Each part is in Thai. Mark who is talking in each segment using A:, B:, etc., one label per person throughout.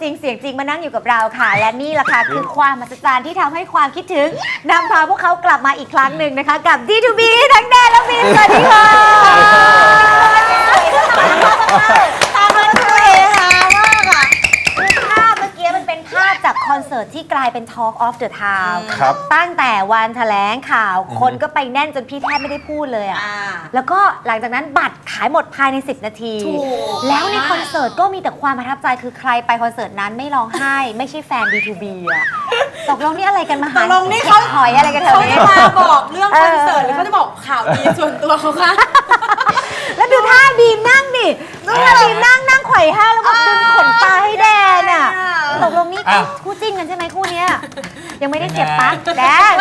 A: จริงเสียงจริงมานั่งอยู่กับเราค่ะ และนี่แหละค่ะคือความมหัศจรรย์ที่ทำให้ความคิดถึงนำพาพวกเขากลับมาอีกครั้งหนึ่งนะคะ กับ D2B ทั้งแดนและบีมสวัสดีค่ะ คอนเสิร์ตที่กลายเป็น Talk of the Town
B: ครับ
A: ตั้งแต่วันแถลงข่าว คนก็ไปแน่นจนพี่แทบไม่ได้พูดเลยอะ
C: อ่า
A: แล้วก็หลังจากนั้นบัตรขายหมดภายใน 10 นาที
C: ถูก
A: แล้วในคอนเสิร์ตก็มีแต่ความประทับใจคือใครไปคอนเสิร์ตนั้นไม่ร้องไห้ ไม่ใช่แฟน B2B อะตกลงนี่อะไรกันมาหา
C: ตกลงนี่เขา
A: ห็ดหอยอะไรกันแถว
C: เขา
A: นี้
C: จะมาบอกเรื่องคอนเสิร์ต
A: เออ
C: หรือเขาจะบอกข่าวดีส่วนตัวเขาคะ
A: แล้วดู ท่าบีมนั่งดิดูท่าบีมนั่งนั่งไขว่ห้างแล้วแบบดึงขนตาให้แดนอะ
C: อ่า
A: ตกลงนี่
D: อ้าว
A: คู่จิ้นกันใช่ไหมคู่เนี้ยยังไม่ได้เสียบปลั๊กแดน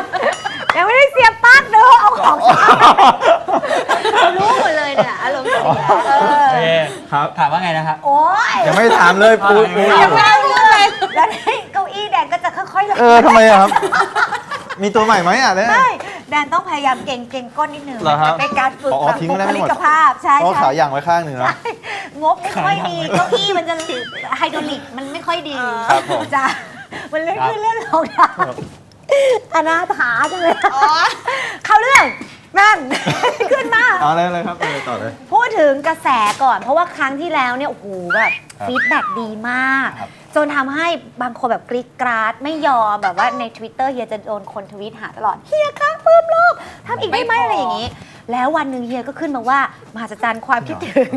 A: ยังไม่ได้เสียบปลั๊กเด้อเอาของรู้หมดเลยเนี่ยอารมณ์เสียเออ
D: โอเค
B: ครับ
D: ถามว่าไงนะครับ
A: โอ้ย
B: ยังไม่ถามเลยปูปู
A: ยังไม่ได้เรื่องเลย แล้วนี่เก้าอี้แดนก็จะค่อยๆลง
B: เออทำไมอะครับ มีตัวใหม่ไหมอะเนี่ย
A: ใช่แดนต้องพยายามเก่งเก่งก้นนิดนึง
B: เหรอครับ
A: เป็นการฝึก
B: อ๋อ
A: แบบ
B: ทิ้ง
A: บุ
B: ไว้ได้
A: ค
B: ไม่
A: ลิ
B: หมด
A: กภาพใช่
B: เพราะ
A: ใช่
B: ขาย่างไว้ข้างหนึ่งนะ
A: งบไม่ค่อยดีเก้าอี้มันจะไฮดรอลิกมันไม่ค่อยดี
B: ครับผม
A: จ้ะมันเลื่อนขึ้นเลื่อนลงนะอนาถาจังเลย
C: อ๋อ
A: เข้าเรื่องนั่นขึ้นมา
B: เอาเลยเลยครับเลยต่อเลย
A: พูดถึงกระแสก่อน เพราะว่าครั้งที่แล้วเนี่ยโอ้โหแบบ
B: ครับ
A: ฟีดแบ็ดีมาก
B: ครับ
A: จนทำให้บางคนแบบกรีดกราด ไม่ยอมแบบว่าใน Twitter เฮียจะโดนคนทวีตหาตลอดเฮียคะเพิ่มโลกทำอีกได้ไหม
C: ไม่พออ
A: อะไรอย่างนี้ แล้ววันหนึ่งเฮียก็ขึ้นมาว่ามหัศจรรย์ความคิดถึง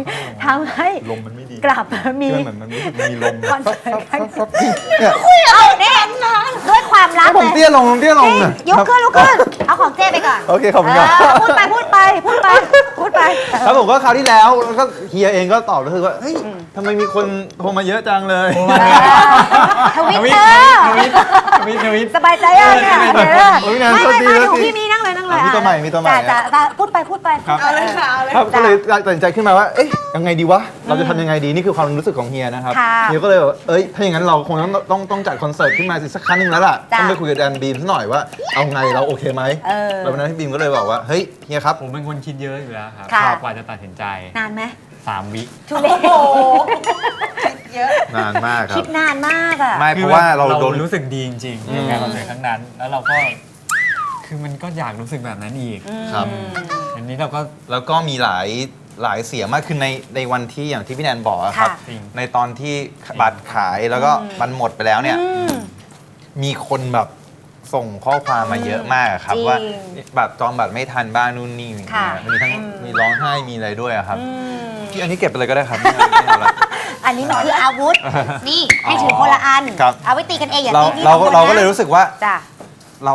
A: ทำให้
B: ลมมันไม่ดี
A: กลับมามี
B: เชื่อเหมือนมันรู้สึกมีลม
A: คอนเสิร์ตครั้ง
B: ฟับเนี่ย
A: เอาเนี่ยด้วย ความรัก
B: ให้ผม
A: เลย
B: เตี้ยลงเตี้ยลง
A: นี่
B: น่ะ
A: ยกขึ้นลุกขึ้น เอาของเจ้ไปก่อน
B: โอเคขอบคุณครับ
A: เพูดไปพูดไปพูดไปพูดไป
B: ครับผมก็คราวที่แล้วแล้วก็เฮียเองก็ตอบก็คือว่าเฮ้ยทำไมมีคนโทรมาเยอะจังเลย
A: ทวิตเตอร์
D: ทวิตทวิตทวิต
A: สบายใจอะเนี่ย
B: เออ
A: เออ
B: โอ้ยงาน
A: ไม่
B: โทษ
A: ไม่
B: ที
A: ไม่
B: โทษ
A: ดู
B: ที
A: พี่มีนั่งเลยนั่งเลย
B: อะมีตัวใหม่มีตัวใหม่
A: จ้ะจ้ะพูดไปพูดไป
B: ครับ
C: เอาเลยค่ะเอาเลย
B: ครับก็เลยตัดสินใจขึ้นมาว่าเอ๊ย ยังไงดีวะ เราจะทำยังไงดี นี่คือความรู้สึกของเฮียนะครับ
A: ค่ะ
B: เฮียก็เลยบอกเอ้ย ถ้าอย่างนั้นเราคงต้องต้องต้องจัดคอนเสิร์ตขึ้นมาสิสักครั้งหนึงแล้วล่ะ
A: จ้ะ
B: ต้องไปคุยกับแดนบีมซะหน่อยว่า เอาไงเราโอเคไหม
A: เออ
B: แล้ววันนั้นพี่บีมก็เลยบอกว่า เฮ้ย เฮียครับ
D: ผมเป็นคนคิดเยอะอยู่แล้วครับ
A: ค่ะ
D: กว่าจะตัดสินใจ
A: นานไหม
D: 3 วิ
A: ทุเรศ
C: โอ้โหเยอะ
B: นานมากครั
A: คิ
B: บ
A: ดนานมากอะ
B: ไม่ เพราะว่าเราโดน
D: รู้สึกดีจริงๆ
B: อืม
D: กับงานคอนเสิร์ตครั้งนั้น แล้วเราก็ คือมันก็อยากรู้สึกแบบนั้นอีก
B: ครับ
D: อันนี้เราก็
B: แล้วก็มีหลาย หลายเสียงมากคือในในวันที่อย่างที่พี่แนนบอกอะครับ
A: ค่ะ
D: จริง
B: ในตอนที่บัตรขายแล้วก็มันหมดไปแล้วเนี่ย
A: อืม
B: มีคนแบบส่งข้อความมาเยอะมากอะครับ
A: จริง
B: ว่าบัตรจองบัตรไม่ทันบ้างนู่นนี่
A: ค่ะ
B: มีทั้ง
A: อืม
B: มีร้องไห้มีอะไรด้วยอะครับ
A: อืม
B: พี่อันนี้เก็บไปเลยก็ได้ครับไม่เอาไม่เอาละ
A: อันนี้มันคืออาวุธ นี่ให้ถือคนละอัน
B: ครับ
A: เอาไว้ตีกันเองอย่า
B: เรา
A: ตีที่
B: เรา
A: สองคนนะ
B: เราก็เลยรู้สึกว่า
A: จ้ะ
B: เรา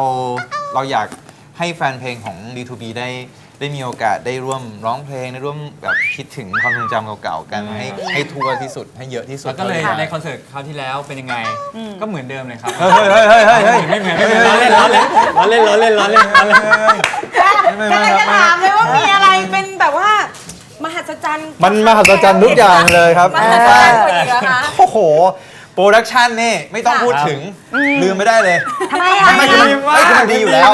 B: เราอยากให้แฟนเพลงของ D2B ได้ ได้มีโอกาสได้ร่วมร้องเพลงได้ร่วมแบบคิดถึงความทรงจำเก่าๆกันให้ให้ทัวร์ที่สุดให้เยอะที่สุด
D: แล้วก็เลย
B: ท่า
D: ใน
B: ที่
D: คอนเสิร์ตคราวที่แล้วเป็นยังไง
A: อืม
D: ก็เหมือนเดิมเลยครับ
B: เฮ้ยเฮ้ยเฮ้ยเฮ้ยเฮ้ย
D: ไม่เหมือนไม่เหมือนไม่เหมือนล้อเล่นล้อเล่นล้อเล่นล้อเล่นล้อเล่นล้อเล่น
B: ไม่
C: กำ
B: ไม่
C: ลัง
B: ไม่
C: จะ
B: ไม่
C: ถามเลยว่ามีอะไรเป็นแบบว่ามหัศจรรย์
B: มันมหัศจรรย์ทุกอย่างเลยครับ
C: มหัศจรรย์กว่าอีกเหรอคะ
B: โอ้โห โปรดักชันนี่ไม่ต้อง
C: ค่ะ
B: พูดถึงลืมไม่ได้เลย
A: ทำไมอะ
B: ไม่ดีมากมันดีอยู่แล้ว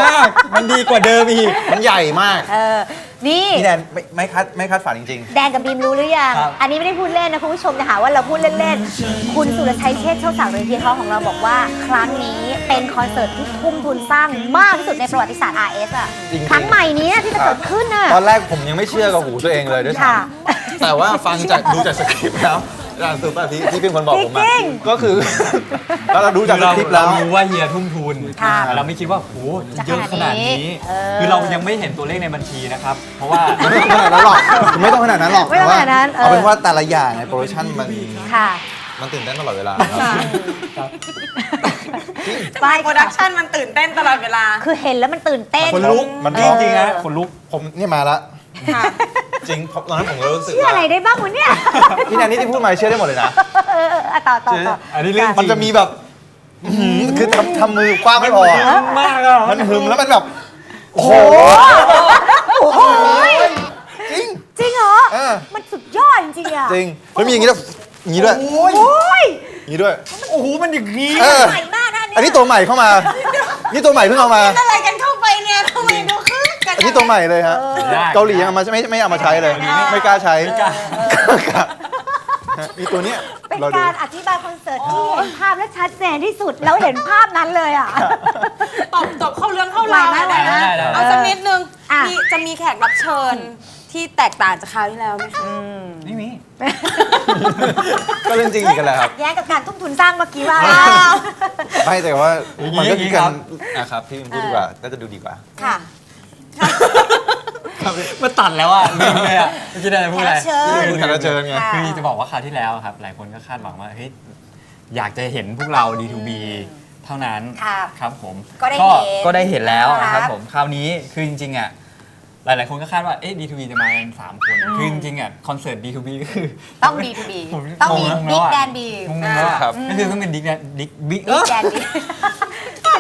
D: มันดีกว่าเดิมอีก
B: มันใหญ่มาก
A: เออ นี่
B: พี่แดนไม่ไม่คัดไม่คัดฝันจริง
A: แดนกับบีมรู้หรือยัง
D: ครับ
A: อันนี้ไม่ได้พูดเล่นนะคุณผู้ชมจะหาว่าเราพูดเล่นๆ คุณสุรชัยเชษฐ์เช่าสังเรือเทียท้องของเราบอกว่า ครั้งนี้เป็นคอนเสิร์ตที่ทุ่มทุนสร้างมากที่สุดในประวัติศาสตร์ RS อะ
B: จริงๆ
A: ครั้งใหม่นี้ที่จะเกิดขึ้นน่ะ
B: ๆตอนแรกผมยังไม่เชื่อกับหูตัวเองเลยด้วยซ้
A: ค่ะำ
B: แต่ว่าฟังจากดูจากสคริปต์แล้ว อาจารย์สุภาพที่ที่เป็นคนบอกผมมา
A: จริง
B: ก็คือ แล้วเราดูจากส
D: เรา
B: คริปต์
D: เรา
B: แล้ว
D: รู้ว่าเฮียทุ่มทุน
A: ค่ะ
D: แต่เราไม่คิดว่าโหเยอะขนาดนี้
A: เออ
D: คือเรายังไม่เห็นตัวเลขในบัญชีนะครับ เพราะว่า
B: ไม่ต้องขนาดนั้นหรอกไม่ต้องขนาดนั้นหรอก
A: ไม่ต้องขนาดนั้น
B: แต่ว่าเอาเป็น
A: เออ
B: ว่าแต่ละอย่างในโปรดักชันมัน
A: ค่ะ
B: มันตื่นเต้นตลอดเวลาครับ
A: ไป
C: โปรดักชันมันตื่นเต้นตลอดเวลา
A: คือเห็นแล้วมันตื่นเต้น
B: คนลุก มัน
A: เอ
B: จ
A: อ
B: ริงๆนะคนลุก ผมเนี่ยมาละ
C: ค่ะ
B: จริงเพราะตอนนั้นผมก็รู้สึก
A: เชื่อ
B: ว่า
A: อะไรได้บ้างวะเนี่ย
B: พี่แนนนี่ที่พูดมาเชื่อได้หมดเลยนะ
A: เออเอออะต่อต่อต่อ
D: อันนี้เรื่องจ
B: มัน
D: ริง
B: จะมีแบบอื้อหือคือทำทำมือกว้างไม่พอ
D: มากอะ
B: มันหึมแล้วมันแบบ โอ้โห
A: โอ้โห
B: จริง
A: จริงเหรอ
B: เออ
A: มันสุดยอดจริงๆอะ
B: จริงแล้วมีอย่างนี้ด้วยอย่างนี้ด้วย
D: โอ้ย
A: โอ้ย
B: อย่างนี้ด้วย
D: โอ้โหมันอย่างนี้
B: เออ
A: ใหม่มากนะ
B: อันนี้ตัวใหม่เข้ามา นี่ตัวใหม่เพิ่งเอามา
C: อะไรกันเข้าไปเนี่ยทำไมดู คึกกระ
B: นนี้ตัวใหม่เลยฮะ
D: ได้
B: เกาหลียังเอามาไม่ไม่เอามาใช้เลย ไม่กล้าใช้
D: ไม่กล้า
B: ครับฮะมีตัวเนี้ย
A: เป็น
B: เราดู
A: การอธิบายคอนเสิร์ตที่เห็นภาพและชัดเจนที่สุด แล้วเห็นภาพนั้นเลยอะ
C: ตอบตอบเข้าเรื่องเข้าราว
A: ได้
C: ได้
A: ได้
C: นะ
D: ได้ได้
C: เอาสักนิดนึง
A: อะ
C: มีจะมีแขกรับเชิญที่แตกต่างจากคราวที่แล้วไหมคะ
D: ไม่มี
B: ก็เรื่องจริงอีกกันแหละครับ
A: แย้งกับการทุ่มทุนสร้างเมื่อกี้ว่า
B: ไม่แต่ว่า
D: อย่างนี้
B: มันก็คือการ
D: อย่างนี้ครับ
B: นะครับพี่พูดดีกว่าน่าจะดูดีกว่า
C: ค่ะ
D: มาตัดแล้วอะลืมเลยอะเมื่อกี้ได้พูดอะไร
A: แขกรับเชิญ
B: คือแขกรับเชิญไง
A: ค่ะ
D: คือจะบอกว่าคราวที่แล้วครับ หลายคนก็คาดหวังว่าเฮ้ยอยากจะเห็นพวกเรา D2B เท่านั้น
A: ครับ
D: ครับผม
A: ก็ได้เห็น
D: ก็ได้เห็นแล้ว
A: ครับ
D: ครับผมคราวนี้คือจริงๆอะหลายๆคนก็คาดว่าเอ๊ะ D2B จะมากันสามคนคือจริงๆอะคอนเสิร์ต D2B ก็คือ
A: ต้อง D2B
D: ผม
A: ต้องมี
D: งงแล้ว
A: Big
D: อะ
A: Dan B
D: งงแล้วอะ
B: ครับ
D: ก็คือต้องเป็นดิ๊กดิ๊กบิ๊ก
A: Big Dan B จะรีบ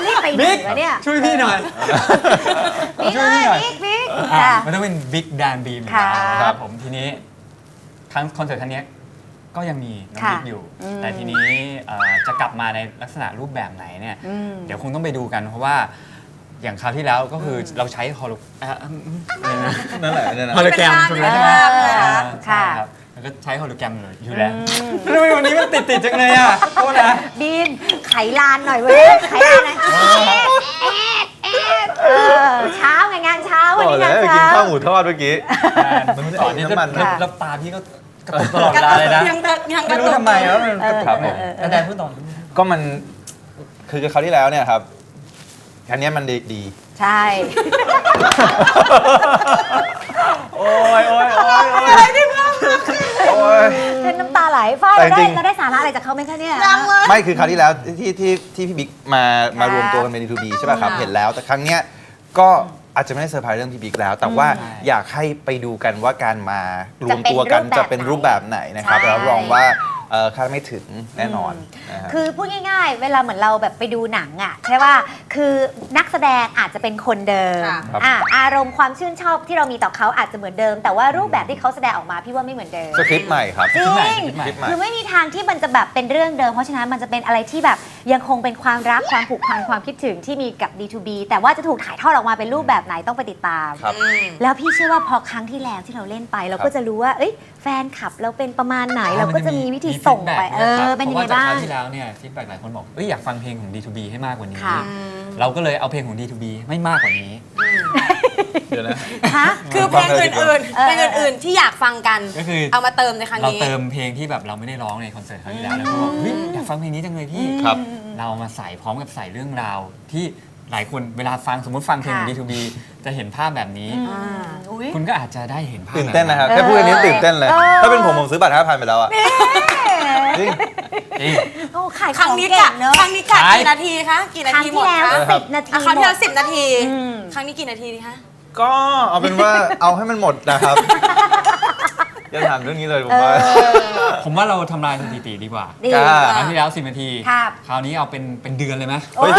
A: ไปไหน
D: บิ๊ก
A: วะเนี่ย
D: ช่วยพี่หน่อย
A: บิ๊ก
D: ช่วย
A: เล
D: พี่
A: ย
D: หน่อย
A: บิ๊กบิ๊ก
D: อะ
A: จ้ะ
D: มันต้องเป็นบิ๊กแดนบีม
A: ครับ
D: ครับผมทีนี้ครั้งคอนเสิร์ตครั้งเนี้ยก็ยังมีน้อง
A: ค่ะ
D: บิ๊กอยู่
A: อืม
D: แต่ทีนี้เอ่อจะกลับมาในลักษณะรูปแบบไหนเนี่ย
A: อืม
D: เดี๋ยวคงต้องไปดูกันเพราะว่าอย่างคราวที่แล้วก็คืออเราใช้ฮอลโลอะอืมอืมอะไรนะ
B: นั่นแหละนั่นแหละ
D: ฮอลโลแกรมถูกไหมใช่ไหม
A: เออ
D: อ่า
A: ค่ะ
D: ใช่ครับ แล้วก็ใช้ฮอลโลแกรมเลยอยู่แล้วทำไมวันนี้มันติดติดๆจังเลยอะโทษนะ
A: บีมไขลานหน่อยเว้ยไขลานหน่อยเออเช้าไงงานเช้าวัน
B: โอ้
A: นี้
B: แล้
A: งาน
B: วกิน
A: เช้า
B: ข้าวหมูทอดเมื่อกี้
D: มันต่อนนี้จะ
B: น้ำมัน
D: แล้วแล้วตาพี่ก็กระตุกตลอดเวลาเลยนะ
C: ยังยังก
D: ไม่
C: ระ
D: รู้
C: ตุก
D: ทำไมแล้วมันกระตุก
B: ครับผม
D: แต่แดนพูดต่อ
B: ก็มันคือคราวที่แล้วเนี่ยครับ อันเนี้ยมันดีดี
A: ใช่
B: โอ้ยโอ้ยโอ้ยโอ้ยโอ้ย
A: เล่นน้ำตาไหลฝ้าย
B: แต่
A: เรา
B: จริ
A: ได้
B: ง
A: เราได้สาระอะไรจากเขาไหมคะเนี่ย
C: ยังเลย
B: ไม่คือคราวที่แล้วที่ที่ที่พี่บิ๊กมามารวมตัวกันเป็น D2B ใช่ป่ะครับ
C: ค่ะ
B: เห็นแล้ว แต่ครั้งเนี้ยก็อาจจะไม่ได้เซอร์ไพรส์เรื่องพี่บิ๊กแล้ว แต่ว่า
D: ใช่
B: อยากให้ไปดูกันว่าการมารวมตัวกัน
A: จะ
B: จะ
A: เป็
B: เป็นน
A: รู
B: รู
A: ป
B: ป
A: แบ
B: แบบบ
A: ไห
B: ไห
A: น
B: นนะครับ
A: ใช่
B: แล้วรองว่าเอ่อคาดไม่ถึงแน่นอนนะฮะ
A: คือพูดง่าย ๆ เวลาเหมือนเราแบบไปดูหนังอะใช่ว่าคือนักแสดงอาจจะเป็นคนเดิม
C: ค่ะ
B: ครับ
A: อะอารมณ์ความชื่นชอบที่เรามีต่อเขาอาจจะเหมือนเดิม แต่ว่ารูปแบบที่เขาแสดงออกมาพี่ว่าไม่เหมือนเดิม
B: สคริปต์ใหม่ครับ
A: จริง
D: คลิปใหม่
B: คลิปใหม่
A: คือไม่มีทางที่มันจะแบบเป็นเรื่องเดิม เพราะฉะนั้นมันจะเป็นอะไรที่แบบยังคงเป็นความรักความผูกพันความคิดถึงที่มีกับ D2B แต่ว่าจะถูกถ่ายทอดออกมาเป็นรูปแบบไหนต้องไปติดตาม
B: ครับ
C: อืม
A: แล้วพี่เชื่อว่าพอครั้งที่แล้วที่เราเล่นไป เราก็จะรู้ว่า เอ้ย แฟนคลับเราเป็นประมาณไหนเราก็จะมีวิธีส่งไปเออ เป็นยังไงบ้าง
D: เพระว่จกครวที่แล้วเนี่ยฟีดแบ็กหลายคนบอกเอ้ยอยากฟังเพลงของ D2B ให้มากกว่านี้
A: ค่ะ
D: เราก็เลยเอาเพลงของ D2B ไม่มากกว่านี้
B: เดี๋ยวนะ
A: ฮะ
C: คือเพลงอื่นๆ
A: เออ
C: เพลงอื่นๆ ที่อยากฟังกัน
D: ก็คือ
C: เอามาเติมในครั้ง
D: เรา
C: นี้
D: เติมเพลงที่แบบเราไม่ได้ร้องในคอนเสิร์ตครั้งที่แล้วแล้วก็บอกเฮ้ยอยากฟังเพลงนี้จังเลยพี่
B: ครับ
D: เรามาใส่พร้อมกับใส่เรื่องราวที่ หลายคนเวลาฟังสมมติฟังเพลงของ
A: ค่ะ
D: D2B จะเห็นภาพแบบนี้
A: อ่าอุ้ย
D: คุณก็อาจจะได้เห็นภาพ
B: ตื่นเต้นนะครับ
A: เออ
B: แค่พูดอันนี้ตื่นเต้นเลย
A: เออ
B: ถ้าเป็นผมผมซื้อบัตรห้าพันไปแล้วอะจริง
D: จริง
A: โอ้ขาย
C: ครั้งนี้
A: เก่
C: กะ
A: งเนอะ
C: ครั้งนี้กะ
D: ใช่
C: กี่นาทีคะกี่นา
A: ครั้ง
C: ทีหม
A: ที่
C: ด
A: แล้ว
C: คะ
A: สิบนาที
C: อะครั้งที่แล้ว
A: หมด
C: สิบนาที
A: อืม
C: ครั้งนี้กี่นาทีดีคะ
B: ก็เอาเป็นว่าเอาให้มันหมดนะครับ อย่าถามเรื่องนี้เลยผม
A: เอ
B: ว่า
A: อ
D: ผมว่าเราทำลายสถิติดีกว่า
A: ดี
B: กล้า
D: ครั้งที่แล้ว 10 นาที
A: ครับ
D: คราวนี้เอาเป็นเป็นเดือนเลยไหม
A: โอ้ย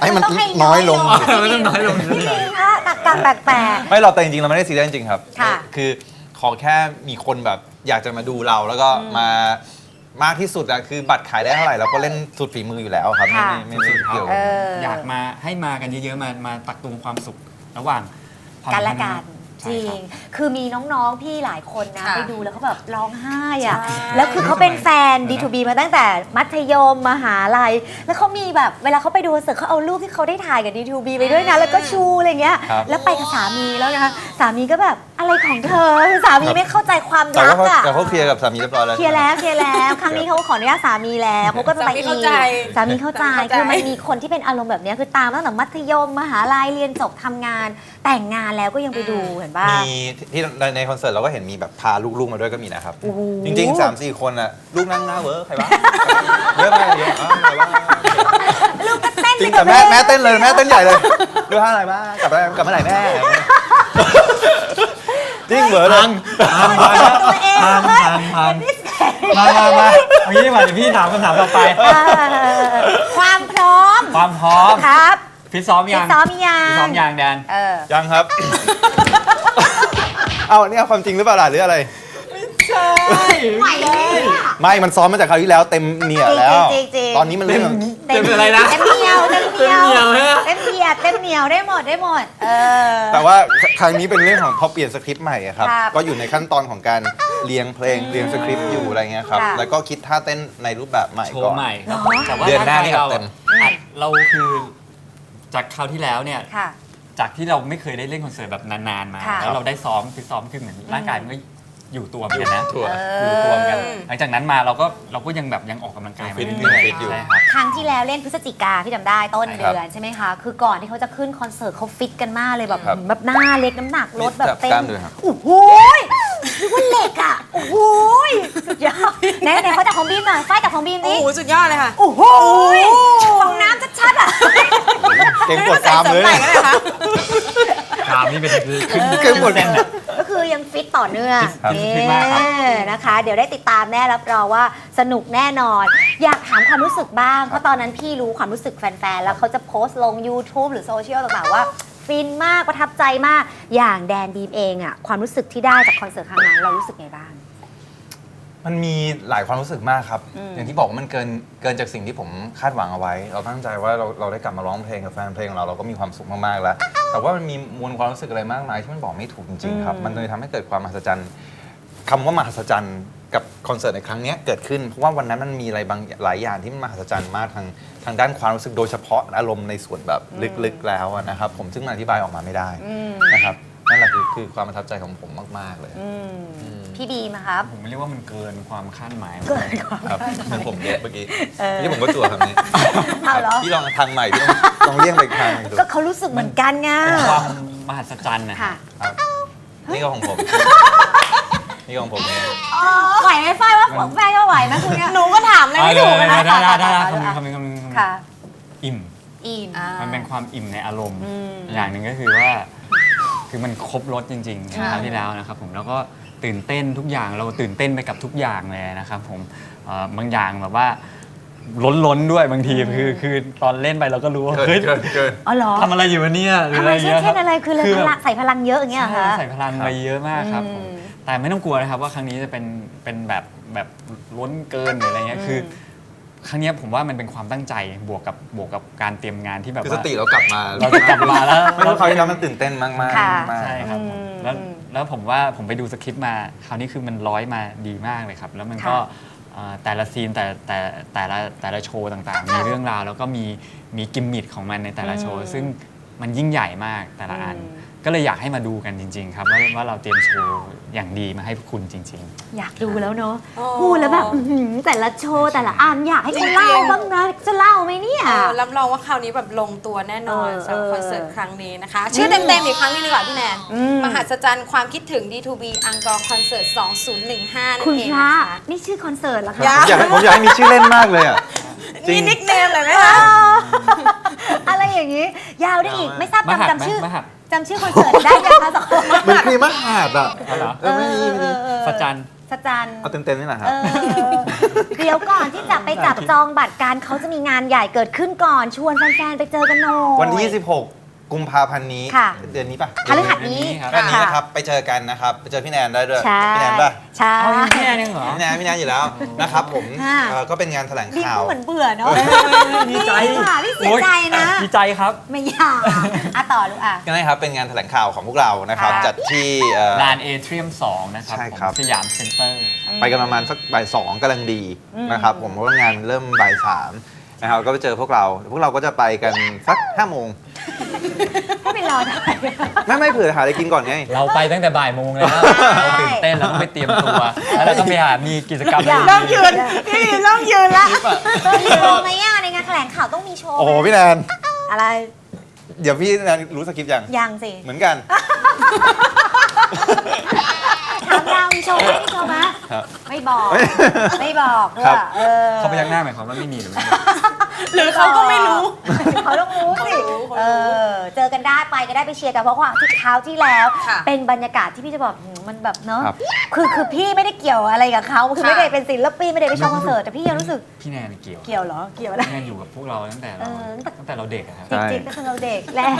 B: ให้มัน
A: ต้องให้
B: น้อยลง
D: มันต้องน้อยลง
A: พี่ลิงคะตักกะแปลก
B: ไม่เราแต่จริงๆ เราไม่ได้ซีเรียสจริงๆครับ
A: ค่ะ
B: คือขอแค่มีคนแบบอยากจะมาดูเราแล้วก็มามากที่สุดอะคือบัตรขายได้เท่าไหร่เราก็เล่นสุดฝีมืออยู่แล้วครับไม่
A: ค่ะ
B: ไม่ไม่ไม่เกี่ยว
A: ๆเออ
D: อยากมาให้มากันเยอะๆ มามาตักตวงความสุขระหว่างความ
A: กันละ
D: สัมพั
A: กัน
D: ธ์
A: จ
D: ใช่
A: ริ
D: ค
A: ง
D: บ
A: คือมีน้องๆ พี่หลายคนนะ
C: ค่ะ
A: ไปดูแล้วเขาแบบร้องไห้อะ
C: ใช่
A: แล้วคือเขาเป็นแฟน
D: เดี๋ยวนะ
A: D2B มาตั้งแต่มัธยมมหาลัย แล้วเขามีแบบเวลาเขาไปดูคอนเสิร์ตเขาเอารูปที่เขาได้ถ่ายกับ D2B ไปด้วยนะ แล้วก็ชูอะไรเงี้ย
B: ครับ
A: แล้วไปกับสามีแล้วนะคะสามีก็แบบอะไรของเธอคือสามีไม่เข้าใจความ
B: แต่
A: รั
B: ว่ากเขา
A: อะ
B: แต่เขาเคลียร์กับสามีเรียบร้อยแล้ว
A: เคลียร์แล้วเคลียร์แล้วครั้งนี้เขาขออนุญาตสามีแล้วเขาก็จะไป
C: สามี
A: อี
C: เข้ากใจ
A: สามีเข้าใจ
C: สามีเข้าใจ
A: คือมันมีคนที่เป็นอารมณ์แบบเนี้ยคือตามตั้งแต่มัธยมมหาลัยเรียนจบทำงาน แต่งงานแล้วก็ยังไปดูเห็นป่ะ
B: มีที่ในในคอนเสิร์ตเราก็เห็นมีแบบพาลูกๆมาด้วยก็มีนะครับ
A: โอ้โห
B: จริงๆ 3 4 คนอะลูกนั่งหน้าเวอร์ใครวะเยอะไปเยอะอ้าวใครวะ
A: ลูกก็เต้น
B: จริง
A: ไป
B: แต่
A: กับ
B: แม่
A: เพลง
B: แม่เต้นเลยแม่เต้นใหญ่เลยดูท่าอะไรบ้างกลับอะไรกลับเมื่อไหร่แม่จริงเหรอเลย
D: พังพังพังพังพังมามามาเอางี้ดีกว่าเดี๋ยวพี่ถามคำถามต่อไป
A: เออความพร้อม
D: ความพร้อม
A: ครับ
D: ฟิตซ้อม
A: ฟิ
D: ยั
A: ต
D: ง
A: ซ้อมยัง
D: ฟิตซ้อมยังแดน
A: เออ
B: ยังครับ เอาเนี่ยความจริงหรือเปล่าล่ะหรืออะไร
C: ใช่
A: ไหวเลยอะ
B: ไม่มันซ้อมมาจากคราวที่แล้วเต็มเหนียแล้ว
A: จริงๆจริงๆ
B: ตอนนี้มันเรื่อง
D: เต็มอะไรนะ
A: เต็มเหนียวเต็มเหนียว
D: เต็มเหนียวฮะ
A: เต็มเหนียวเต็มเหนียวได้หมดได้หมด เออ
B: แต่ว่าครั้งนี้เป็นเรื่องของพอเปลี่ยนสคริปต์ใหม่อะครับ
A: ครับ
B: ก็อยู่ในขั้นตอนของการเรียงเพลงเรียงสคริปต์อยู่อะไรเงี้ยครับ
A: ค่ะ
B: แล้วก็คิดท่าเต้นในรูปแบบใหม่
D: โช
B: ก่อ
D: ว์
B: น
D: ใหม่ครับ
A: เหรอ
D: แต่ว่า
B: เดือนหน้านี่
D: เรา
B: เต็ม
D: อัดเราคือจากคราวที่แล้วเนี่ย
A: ค่ะ
D: จากที่เราไม่เคยได้เล่นคอนเสิร์ตแบบนานๆมา
A: ค่ะ
D: แล้วเราได้ซ้อมคือซ้อมคือเหมือนร่างกายมันก็อยู่ตัวเหมือนกันนะ
B: ถั่ว
A: เอ
D: อยู่ตัวเหมือนกัน
A: อ
D: หลังจากนั้นมาเราก็เราก็ยังแบบยังออกกำลังกายมา
B: ฟิต
D: เรื่อย
B: ฟิตอยู่
D: ๆใช่ครับ
A: ครั้งที่แล้วเล่นพฤศจิกาพี่จำได้ต้น
B: ใช่ครับ
A: เดือนใช่ไหมคะ คือก่อนที่เขาจะขึ้นคอนเสิร์ตเขาฟิตกันมากเลยแบบ
B: ครับ
A: แบบหน้าเล็กน้ำหนักลดแบบ
B: ฟิตแบบ
A: เต็ม
B: กล้ามเนื้อครับ
A: โอ้โหยนึกว่าเหล็กอะโอ้โหยสุดยอดไหนไหนเขาจากของบีมหน่อยไฟจากของบีม
C: โอ้
A: ดิ
C: โหสุดยอดเลยค่ะ
A: โอ้โหยฟองน้ำชัดๆอะ
B: เก่งกดตามเลย
C: ใส่เสริมไหล่ก็ได้ค่ะ
D: กรามนี่เป็นขึ้น
B: เก่งกด
D: เส้นอะ
A: ก็คือยังฟิตต่อเนื่อง
B: ครับ
A: นี่
D: ฟิตมากครับ
A: นะคะ เดี๋ยวได้ติดตามแน่รับรองว่าสนุกแน่นอน อยากถามความรู้สึกบ้าง เพราะตอนนั้นพี่รู้ความรู้สึกแฟนๆ แล้วเขาจะโพสต์ลง YouTube หรือโซเชียลต่างๆว่า ฟินมากประทับใจมากอย่างแดนบีมเองอะความรู้สึกที่ได้จากคอนเสิร์ตครั้งนั้นเรารู้สึกไงบ้าง
B: มันมีหลายความรู้สึกมากครับ
A: อืม
B: อย่างที่บอกว่ามันเกินเกินจากสิ่งที่ผมคาดหวังเอาไว้ เราตั้งใจว่าเราเราได้กลับมาร้องเพลงกับแฟนเพลงของเราเราก็มีความสุขมากๆแล้ว แต่ว่ามันมีมวลความรู้สึกอะไรมากมายที่มันบอกไม่ถูกจริงๆครับ
A: อืม
B: มันเลยทำให้เกิดความมหัศจรรย์คำว่ามหัศจรรย์กับคอนเสิร์ตในครั้งเนี้ยเกิดขึ้นเพราะว่าวันนั้นมันมีอะไรบางหลายอย่างที่มันมหัศจรรย์มากทางทางด้านความรู้สึกโดยเฉพาะอารมณ์ในส่วนแบบลึกๆแล้วอะนะครับ ผมซึ่งมันอธิบายออกมาไม่ได้
A: อืม
B: นะครับ นั่นแหละคือคือความประทับใจของผมมาก ๆ เลย
A: อืมพี่บีมอะครับ
D: ผมเรียกว่ามันเกินความคาดหมาย
A: เกิดความ
B: ครับเหมือนผมเด็เมื่อกี้
A: เออ
B: นี่ผมก็จั่วคำนี้
A: เอาเหรอ
B: พี่ลองทางใหม่พี่ลองลองเลี่ยงไปอีกทางหนึ่งดู
A: ก็เขารู้สึกเหมือนกันไง
D: เป็นความมหัศจรรย์นะ
A: ค่ะ
B: ครับนี่ก็ของผม นี่ก็ของผมเอง
A: ไหวไหมฝ้ายว่าแฟนก็ไหวไหมคุณเนี่ย
C: หนูก็ถามเลยไม่ถูก
D: ได้
C: นะ
D: ได้ได้ได้
A: อะ
D: คำนึงคำนึงคำนึง
A: ค่ะ
D: อิ่ม
A: อิ่ม
C: อ่า
D: มันเป็นความอิ่มในอารมณ์
A: อืม
D: อย่างหนึ่งก็คือว่า คือมันครบรสจริงๆ
A: ค่ะ
D: คราวที่แล้วนะครับผมแล้วก็ตื่นเต้นทุกอย่างเราตื่นเต้นไปกับทุกอย่างเลยนะครับผมเอ่อบางอย่างแบบว่าล้นล้นๆด้วยบางทีคือคือตอนเล่นไปเราก็รู้ว่า
B: เกิ
D: เฮ้ย
B: นเกินเกิน
A: อ๋อเหรอ
D: ทำอะไรอยู่วะเนี่ยหรือ
A: ทำ
D: อะ
A: ไม
D: ไร
A: เช่น
D: เงี้ยค
A: เช่
D: รับ
A: นอะไรคือเลย
D: คือ
A: พลังใส่พลังเยอะอย่างเงี้ยเหรอ
D: ใช่
A: คะ
D: ใส่พลังไปเยอะมากครับผม
A: อืม
D: แต่ไม่ต้องกลัวนะครับว่าครั้งนี้จะเป็นเป็นแบบแบบล้นเกินหรืออะไรเงี้ยคือ ครั้งเนี้ยผมว่ามันเป็นความตั้งใจบวกกับบวกกับการเตรียมงานที่แบบ
B: คือส
D: ว่า
B: ติเรากลับมา
D: เราจะกลับมาแล้ว
B: ไม่รู้คราวที่แล้วมันตื่นเต้นมากๆมาก
A: ค่ะ
B: มาก
D: ใช่ครับผม
A: อืม
D: แล้วแล้วผมว่าผมไปดูสคริปต์มาคราวนี้คือมันร้อยมาดีมากเลยครับ แล้วมันก็
A: ค่ะ
D: เอ่อแต่ละซีนแต่แต่แต่ละแต่ละโชว์ต่างๆ มีเรื่องราวแล้วก็มีมีกิมมิคของมันในแต่ละโชว์ซึ่งมันยิ่งใหญ่มากแต่ละอัน ก็เลยอยากให้มาดูกันจริง ๆ ครับว่าว่าเราเตรียมโชว์อย่างดีมาให้คุณจริง
A: อยากดูแล้วเนาะ
C: อ๋อ
A: พูดแล้วแบบอื้อหือแต่ละโชว์แต่ละอันอยากให้เขาเล่าบ้างนะจะเล่าไหมเนี่ย
C: เออรับรองว่าคราวนี้แบบลงตัวแน่นอน
A: เออ
C: สำหรับ
A: เออ
C: คอนเสิร์ตครั้งนี้นะคะ ชื่อเต็มๆอีกครั้งหนึงดีกว่าพี่แนน
A: อืม
C: มหัศจรรย์ความคิดถึง D2B อังกอร์คอนเสิร์ต 2015 นั่
A: คุณ
C: นเอง
A: พระ
C: นะคะ
A: นี่ชื่อคอนเสิร์ตเหรอ
B: ๆ
A: คะ
C: ยา
B: ผมอยากให้ผมอยากให้มีชื่อเล่นมากเลยอะ จริ
C: มี
B: ง
C: นิกเนมเลยไหม
A: อ๋
C: คะ
A: ออะไรอย่างนี้ ยาวได้อีก ไม่ทราบ
D: ๆมาหัก
A: จำ
D: ไหม
A: จำชื่อ
D: มาหัก
A: จำชื่อคอนเสิร์ตได้ไหมคะสองคน
B: เหมือนครีมมะหาดอะ
D: เอาเหรอ
B: เออไม่มีไม่มี
D: สจัน
A: สจัน
B: เอาเต็มๆนี่แหละครั
A: เอบอเดี๋ยวก่อนที่จะไปจับจองบัตรการเขาจะมีงานใหญ่เกิดขึ้นก่อนชวนแฟนๆไปเจอกันหน่อย
B: วันที่ 26 กุมภาพันธ์นี้
A: ค่ะ
B: เดือนนี้ป่ะ
A: พฤหัสนี้
D: ครับ
B: เดือนนี้นะครับ ไปเจอกันนะครับ ไปเจอพี่แนนได้ด้วย
A: ใช่
B: พี่แนนป่ะ
A: ใช่
D: เอาอย่างนี้แน่ยังเหรอ
B: พี่แนนพี่แนนอยู่แล้วนะครับผม
A: ค่ะ
B: เอ่อก็เป็นงานแถลง
A: บิ๊ก
B: ข่าว
A: เหมือนเบื่อเนาะ
D: ดีใจ
A: ค่ะพี่เสียใจนะ
D: โอ๊ยดีใจครับ
A: ไม่อยากอะต่อลูกอะ
B: ก็นะครับเป็นงานแถลงข่าวของพวกเรานะครับ
A: ค่ะ
B: จัดที่เอ่อ
D: ลานเอเทียม2นะครับ
B: ใช่
D: ผม
B: ครับ
D: สยามเซ็นเตอร์
B: ไปกันประมาณสักบ่ายสองกำลังดีนะครับผมเพราะว่างานเริ่มบ่ายสาม นะครับก็ไปเจอพวกเรา พวกเราก็จะไปกันสักห้าโมง
A: ให้ไปรอได้
B: ไม่ไม่เผื่อหาอะไรกินก่อนไง
D: เราไปตั้งแต่บ่ายโมงเลยนะ
A: ใช่
D: เราตื่นเต้นแล้วก็ไปเตรียมตัว แล้วเราก็ไปหามีกิจกรรม
A: อยาก
C: เริ่มยืนพี่เริ่มยืนละ
A: มีโชว์ไหมอะในงานแถลงข่าวต้องมีโชว์
B: โอ้โห
A: ไหม
B: พี่แนน
A: อะไร
B: เดี๋ยวพี่แนนรู้สคริปต์ยัง
A: ยังสิ
B: เหมือนกัน
A: ถามดาวมีโชว์ไหมมีโชว์ไหม
B: ครับ
A: ไม่บอก
B: ไม่
A: ไม่บอกด้ว
B: ครั
A: ย
B: บ
A: เออ
D: เขาไปยักหน้าหมายความว่าไม่มีหรือไม่มี
C: หรือเขาก็ไม่รู้
A: เขาต้องรู้สิ
C: เขารู้เขารู้
A: เออเจอกันได้ไปก็ได้ไปเชียร์กันเพราะว่าที่คราวที่แล้ว
C: ค่ะ
A: เป็นบรรยากาศที่พี่จะบอกหืมมันแบบเนาะ
B: ครับ
A: คือคือพี่ไม่ได้เกี่ยวอะไรกับเขาคือ
C: ค่ะ
A: ไม่ได้เป็นศิลปินไม่ได้ไปชมคอนเสิร์ตแต่พี่ยังรู้สึก
D: พี่แนนเกี่ยว
A: เกี่ยวเหรอเกี่ยวอะไร
D: พี่แนนอยู่กับพวกเราตั้งแต่เรา
A: เออ
D: ตั้งแต่เราเด็กอะครับ
A: จริงๆก็คือเราเด็กแหละ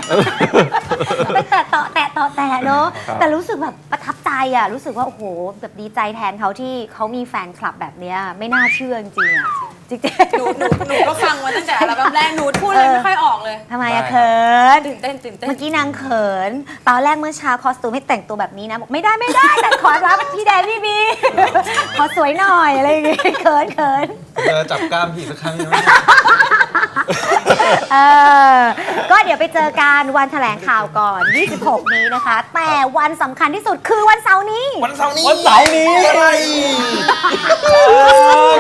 A: เป็นแต่ต่อแตะต่อแตะเนาะ
B: ครับ
A: แต่รู้สึกแบบประทับใจใจอะรู้สึกว่าโอ้โหแบบดีใจแทนเขาที่เขามีแฟนคลับแบบเนี้ยไม่น่าเชื่อจริงๆอะจริง
C: หนูหนูหนูก็ฟังมาตั้งแต่อัลบั้มแรกหนูพูดเลยไม่ค่อยออกเลย
A: ๆทำไมอะ
B: ได้
A: เขิน
C: ตื่นเต้นตื่นเต้น
A: เมื่อกี้นางเขิน ตอนแรกเมื่อเช้าคอสตูมให้แต่งตัวแบบนี้นะบอกไม่ได้ไม่ได้ แต่ขอรับพี่แดนพี่บี ขอสวยหน่อยอะไรอย่างเงี้ยเขินเขิน
B: เจอจับกล้ามพี่สักครั้งหนึงไหม
A: เออ ก็เดี๋ยวไปเจอกันวันแถลงข่าวก่อน 26 นี้นะคะ แต่วันสำคัญที่สุดคือวันเสาร์นี้
B: วันเสาร์นี้
D: วันเสาร์นี้
B: อะไร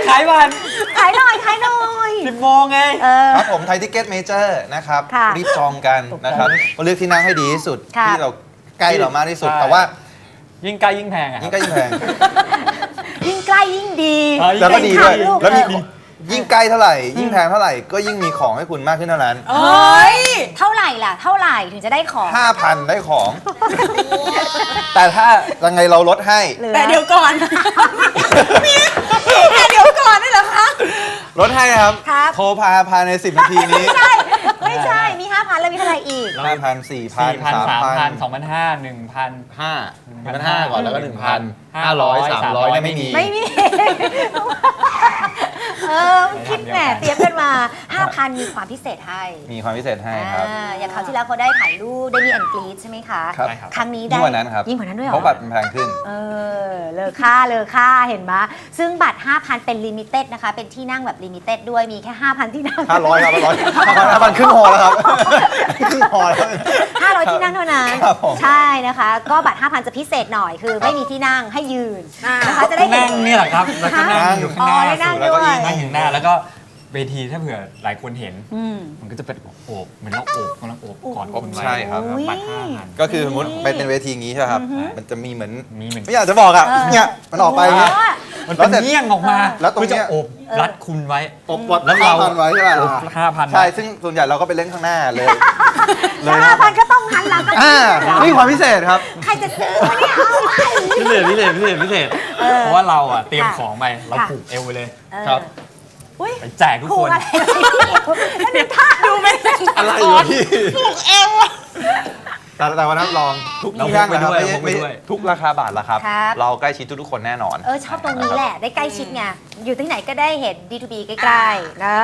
D: ขายบัตร
A: ขายหน่อย ขายหน่อย
D: สิบโมงไง
A: เออ
B: ครับผมไทยทิเก็ตเมเจอร์นะครับ
A: ค่ะ
B: รีบจองกันนะครับมาเลือกที่นั่งให้ดีที่สุด
A: ค่ะ
B: ที่เราใกล้เรามากที่สุด
D: ใช่
B: แต่ว่า
D: ยิ่งใกล้ยิ่งแพงอะ
B: ยิ่งใกล้ยิ่งแพง
A: ยิ่งใกล้ยิ่งดี
D: เออ
B: แล้วก็ดีด้วย
A: เป็นข่าวลูก
B: แล้วมี
A: เออ
B: ยิ่งใกล้เท่าไหร่ ยิ่งแพงเท่าไหร่ก็ยิ่งมีของให้คุณมากขึ้นเท่านั้น
C: เฮ้ย
A: เท่าไหร่ล่ะ เท่าไหร่ถึงจะได้ของ
B: 5,000ได้ของ แต่ถ้ายังไงเราลดให้
A: เหลือ
C: แต่เดี๋ยวก่อนแต่เดี๋ยวก่อนนี่เหรอคะ
B: ลดให้ครับ
A: ครับ
B: โทรพาภายใน 10 นาทีนี้
A: ใช่ ไม่ใช่ มี 5,000 แล้วมีเท่าไหร่อีก
B: 5,000 4,000
D: สี่พันสามพันสอง
B: 3,000
D: พันห้าหนึ่งพัน
B: 5เป็นห้าก่อนแล้วก็1,000
D: ห้าร้อย
B: 500 300เนี่ยไม่มี
A: ไม่มี เออคิดแหมเตรียมกันมา 5,000 มีความพิเศษให้
B: มีความพิเศษให้ครับ
A: อ่าอย่างคราวที่แล้วเขาได้ถ่ายรูป ได้มีแอนกรีดใช่ไหมคะ
B: ครับ
D: ใช่ครับ
A: ครั้งนี้ได้
B: ยิ่งกว่านั้นครับ
A: ยิ่งกว่านั้นด้วยเหร
B: เพ
A: อ
B: ราะบัตรมันแพงขึ้น
A: เออ เลอค่า เลอค่า เห็นไหมซึ่งบัตร 5,000 เป็นลิมิเต็ดนะคะ เป็นที่นั่งแบบลิมิเต็ดด้วย มีแค่ 5,000 ที่นั่ง
B: 500ครับ500 5,000 5,000ครึ่งหอแล้วครับ ครึ่งหอแล้ว
A: 500 ที่นั่งเท่านั้น
B: ครับผม
A: ใช่นะคะ ก็บัตร 5,000 จะพิเศษหน่อยคือไม่มีที่นั่งให้ยืน
C: อ่า
A: นะคะจะได้เห็
D: นั่
A: น
D: งนี่แหละครับ แล้วก็นั่งอยู่ข้างหน้า
A: อ๋อได้นั่ง
D: สุดแล้วก็
A: ด้วย
D: นั่งอยู่ข้างหน้า แล้วก็เวทีถ้าเผื่อหลายคนเห็น
A: อืม
D: มันก็จะเป็นโอบเหมือนเราโอบกำลังโอบกอดคนไว้
B: ใช่ครับ
D: บัตรห้าพัน
B: ก็คือสมมติเป็นเป็นเวทีอย่างนี้ใช่ไหมครับ มันจะมีเหมือน
D: มีเหมือน
B: ไม่อยากจะบอกอะ
A: เออ
B: เนี่ยมันออกไปอย่างเงี้ย
D: มันเป็นเงี้ยงออกมา
B: แล้วตรงเนี้ย
D: เพื่อจะโอบรัดคุณไว้
B: อบวัด
D: แล้วเรา
B: 5,000ไว้ใช่ป่ะ
D: โอบห้าพัน
B: ใช่ซึ่งส่วนใหญ่เราก็ไปเล่นข้างหน้าเลยเล
A: แล้ว
B: ย
A: 5,000ก็ต้องหันหลังก็
B: อ่านี่ความพิเศษครับ
A: ใครจะซื้อวะเนี่ยเอาไป
D: พิเศษพิเศษพิเศษพิเศษ
A: เออ
D: เพราะว่าเราอะเตรียม
A: ค่ะ
D: ของไปเรา
A: ค่ะ
D: ผูกเอวไปเลย
A: เออ
B: ครับ
A: อุ้ย
D: ไปแจกทุก
A: ผู
D: ค
A: ก
D: น
A: อะไรแล้วดูท่าดูไม่เป็น
B: อะไรอยู่พี่
C: เอวอะ
B: แต่แต่วันนั้นลองทุก
D: เรา
B: ที่นั่ง
D: พกไป
B: นะครับ
D: ด้วย
B: ไม่
D: เราพกไป
B: ไม่
D: ด้วย
B: ทุกราคาบาทละครับ
A: ครับ
B: เราใกล้ชิดทุกๆคนแน่นอน
A: เออชอบตรงนี้แหละ ได้ใกล้ชิดไง อยู่ที่ไหนก็ได้เห็น D2B ใกล้ๆนะ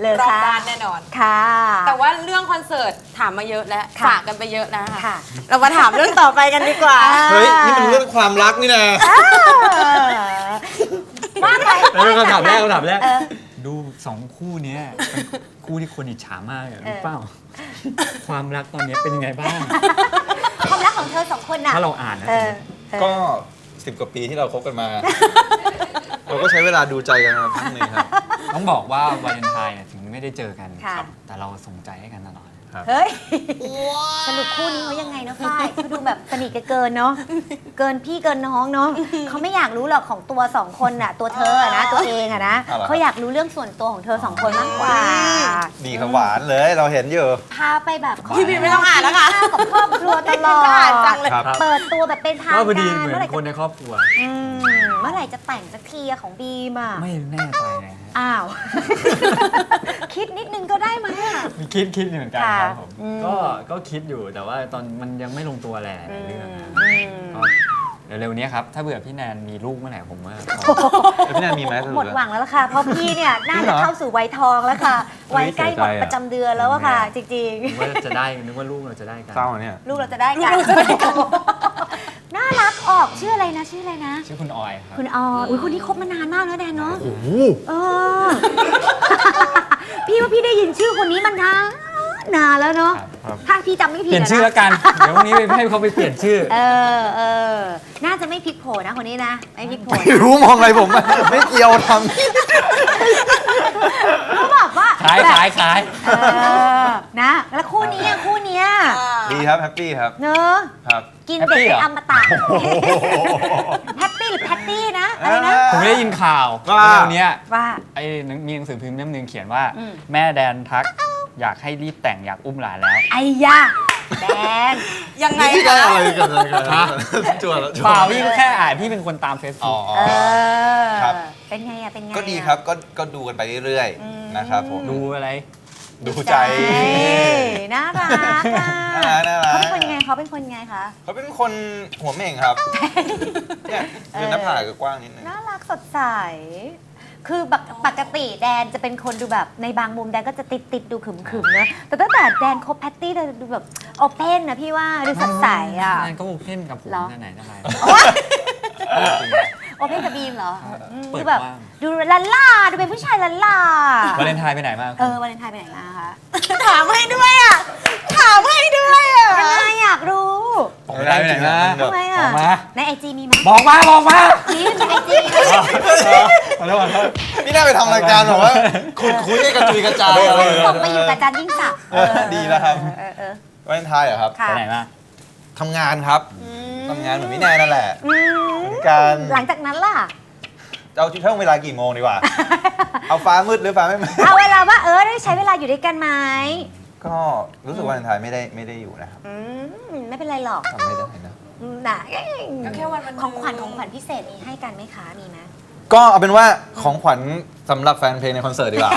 A: เลย
C: รอบ
A: ค่ะ
C: ด้านแน่นอน
A: ค่ะ
C: แต่ว่าเรื่องคอนเสิร์ตถามมาเยอะแล้ว
A: ค่ะ
C: ฝากกันไปเยอะนะ
A: ค่ะ
C: เรามาถามเรื่องต่อไปกันดีกว่า
B: เฮ้ย นี่มันเรื่องความรักนี่นะ
A: ว่าไป
D: แล้วคำถามแรกคำถามแรก
A: เออ
D: ดูสองคู่เนี้ยเป็นคู่ที่คนอิจฉามากอะรู้เปล่า ความรักตอนนี้เป็นยังไงบ้าง
A: ความรักของเธอสองคนน่ะ
D: ถ้าเราอ่านนะ
A: เออเออ
B: ก็สิบกว่าปีที่เราคบกันมา เราก็ใช้เวลาดูใจกันมาพักหนึ่งครับ
D: ต้องบอกว่าวาเลนไทน์เนี่ยถึงไม่ได้เจอกัน
A: ค่ะ
D: ครับแต่เราส่งใจให้กันตลอด
A: เฮ้ย สรุปคู่นี้เขายังไงนะฝ้ายเขาดูแบบสนิทกันเกินเนาะ เกินพี่เกินน้องเนาะเขาไม่อยากรู้หรอกของตัวสองคนน่ะ ตัวเธออะนะตัวเองอะนะ
B: เอาเหรอ
A: เขาอยากรู้เรื่องส่วนตัวของเธอสองคนมากกว่า
B: ดีครับหวานเลยเราเห็นอยู่
A: พาไปแบบ
C: พี่พีไม่ต้องอ่านแล้วค่ะ
A: ข้าวกับครอบครัวตลอด
C: อ่านจังเลย
B: ครับ
A: เปิดตัวแบบเป็นทาง
D: ก็
A: การ
D: พอดีเหมือ
A: เมื่อไหร่
D: น
A: จะ
D: คนในครอบครัว
A: อืมเมื่อไหร่จะแต่งสักทีอะของบีมอะ
D: ไม่แน่ใจนะฮะ
A: อ้าว คิดนิดนึงก็ได้ไหมอะ
D: มีคิดคิดอยู่เหมือนกันครับผม
A: อืม
D: ก็ก็คิดอยู่แต่ว่าตอนมันยังไม่ลงตัวแหละในเรื่องนะ
A: อืม
D: ก็เร็วๆนี้ครับ ถ้าเผื่อพี่แนนมีลูกเมื่อไหร่ผมว่า
B: แล้วพี่แนนมีไหมสรุป
A: หมดหวังแล้วล่ะค่ะ เพราะพี่เนี่ยน่าจะเข้าสู่วัยทองแล้วค่ะ วัยใกล้หมดประจำเดือนแล้วอะค่ะ จริง
D: นึกว่าจะได้นึกว่าลูกเราจะได้กัน
B: เศร้าเนี่ย
A: ๆ ลูกเราจะได้กันน่ารักออกชื่ออะไรนะชื่ออะไรนะ
D: ชื่อคุณออยครับ
A: คุณออยอุ้ยคนนี้คบมานานมากแล้วแดนเนาะ
B: โอ้โห
A: เออ พี่ว่าพี่ได้ยินชื่อคนนี้มานาน นานแล้วเนาะ
B: ครับ
A: ถ้าพี่จำไม่
D: เป
A: ผิด
D: ลี่ยน
A: อะ
D: ชื่อ
A: นะ
D: แล้วกัน เดี๋ยววันนี้ไปให้เขาไปเปลี่ยนชื่อ
A: เออเออน่าจะไม่พลิกโผนะคนนี้นะไม่พลิกโผ
B: ไม่
A: นะ
B: รู้มองอะไรผม ไม่เกี่ยวท
A: เขาบอกว่า
D: ขาย
A: แบบ
D: ขายขาย
A: เออนะ แล้วคู่นี้อะคู่เนี้ยำ
B: ดีครับแฮปปี้ครับ
A: เนอะ
B: ครับ
A: กินเด็ก
D: Happy เหร
A: เป็น
D: อ
A: อมตะแฮปปี้หรือแพตตี้นะอะไรนะ
D: ผมได้ยินข่าว
B: ว่า
D: เรื่องเนี้ย
A: ว่า
D: ไอ้หนังมีหนังสือพิมพ์เล่มหนึงเขียนว่า
A: อืม
D: แม่แดนทัก อยากให้รีบแต่งอยากอุ้มหลานแล้ว
A: ไอ้ยาแดน
C: ยังไง
B: พี่ได้
C: คะ
B: อะไรกันเลยกัน
D: ฮะ
B: จวดแล้วจวด
D: เปล่าพี่ก็แค่อ่านพี่เป็นคนตามเฟซ
B: อ๋อ
D: บุ๊ก
A: เออ
B: ครับ
A: เป็นไงอะเป็นไงอะ
B: ก็ดีครับก็ก็ดูกันไปเรื่อย
A: อืม
B: ๆนะครับผม
D: ดูอะไร
B: ดูใจ
A: เฮ้ยน่ารักอะ
B: น่ารักน่ารัก
A: เขาเป็นคนยังไงเขาเป็นคนยังไงคะ
B: เขาเป็นคนหัวเหม่งครับเนี่ยคือหน้าผากก็กว้างนิดนึง
A: น่ารักสดใส คือปกปกติแดนจะเป็นคนดูแบบในบางมุมแดนก็จะติดติดๆดูขึมขึมๆเนอะแต่ตั้งแต่แดนคบแพตตี้เลยดูแบบโอเพนนะพี่ว่าดูสดใสอะ
D: นั่นก็โอเพนกับผม
A: เหรอ
D: นั่นไหนนั่นไหน
A: โอเพนกับบีมเหรออืม
D: เปิด
A: ดูแบบ
D: กว้าง
A: ดูลันล่าดูเป็นผู้ชายลันล่าวา
D: เลนไทน์ไปไหนมา
A: เออวาเลนไทน์ไปไหนมาคะ
C: ถามให้ด้วยอะ ถามให้ด้วยอะ
A: ทำไมอยากรู้
D: วาเลนไทน์ไปไหนมา
A: ทำไม
D: บ
A: อะ
D: อกมา
A: ในไอจีมีไหม
D: บอกมา บอกมา
A: นี่ในไอจี
D: ขอโทษขอโทษ
B: นี่น่าไปทำรายการแบบว่าขุดคุยให้กระจุยกระจายอะไร
A: ส่งไปอยู่กับจันยิ่งศักดิ์
B: เออดีแล้วครับ
A: เออเออ
B: วาเลนไทน์เหรอครับ
A: ค่ะ
D: ไปไหนมา
B: ทำงานครับทำงานเหมือนพี่แนนนั่นแหละ
A: อืม
B: เหมือนกัน
A: หลังจากนั้นล่ะ
B: เอาช่วงเวลากี่โมงดีกว่า เอาฟ้ามืดหรือฟ้าไม่มืด
A: เอาเวลาว่าเออได้ใช้เวลาอยู่ด้วยกันไหม
B: ก็รู้สึกวาเลนไทน์ไม่ได้ไม่ได้อยู่นะครับ
A: อืมไม่เป็นไรหรอก
B: ทำไม่ได้นะ
A: อืมนะ
C: ก็แค่วันวัน
A: ของขวัญของขวัญพิเศษมีให้กันไหมคะมีไหม
B: ก็เอาเป็นว่าของขวัญสำหรับแฟนเพลงในคอนเสิร์ตดีกว่า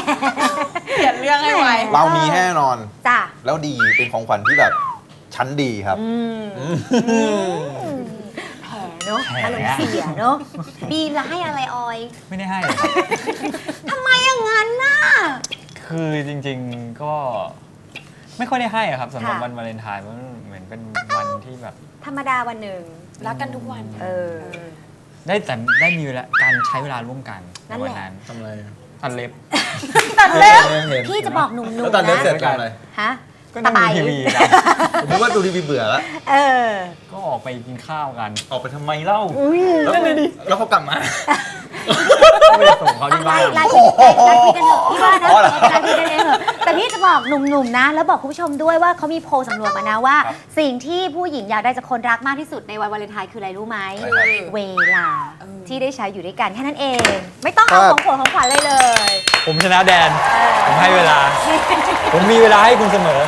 C: เปลี่ยนเรื่องให้ไว
B: เรามีแน่นอน
A: จ้ะ
B: แล้วดีเป็นของขวัญที่แบบชั้นดีครับ
A: อืม
B: อืม
A: แผลเนาะอารมณ์เสียเนาะบีมละให้อะไรออย
D: ไม่ได้ให้เลยครับ
A: ทำไมอย่างนั้นน่ะ
D: คือจริงๆก็ไม่ค่อยได้ให้อะครับสำหรับ
A: ค่ะ
D: วันวาเลนไทน์มันเหมือนเป็นวันที่แบบ
A: ธรรมดาวันหนึ่ง
C: รักกันทุกวัน
A: เออ
D: ได้แต่ได้มีเวลาการใช้เวลาร่วมกัน
A: นั่
D: ใน
A: นแหละ
D: วันนั้น
B: ทำอะไร
D: ทันเล็บ
A: ตัดเล็บ
B: เห็น
A: พี่จะบอกหนุ่มๆ
B: แล้วตอนเล็บ
A: นะ
B: เสร็จทำอะไร
A: ฮะ
D: ก็นั่งดูทีวีกัน
B: ผมนึกว่าดูทีวีเบื่อแล้ว
A: เออ
D: ก็ออกไปกินข้าวกัน
B: ออกไปทำไมเล่า
A: อุ้ย
B: แล้วแล้วเขากลับมา
D: ก็ไปส่งเขาที่
A: ไล
D: บ้าน
A: น์ไลน์คุยไลน์คุยกันเถอะพี่ว่านะ
B: อ๋อเหรอ
A: ไลน์คุยกันเองเถอะแต่พี่จะบอกหนุ่มๆนะ แล้วบอกคุณผู้ชมด้วยว่าเขามีโพลสำรวจมานะว่า
B: ครับ
A: สิ่งที่ผู้หญิงอยากได้จากคนรักมากที่สุดในวันวาเลนไทน์คืออะไรรู้ไหม
B: อะไรครับ
A: เวลาที่ได้ใช้อยู่ด้วยกันแค่นั้นเอง ไม่ต้องเอา
B: ครับ
A: ของขวัญของขวัญเลยเลย
D: ผมชนะแดน ผมให้เวลา ผมมีเวลาให้คุณเสมอ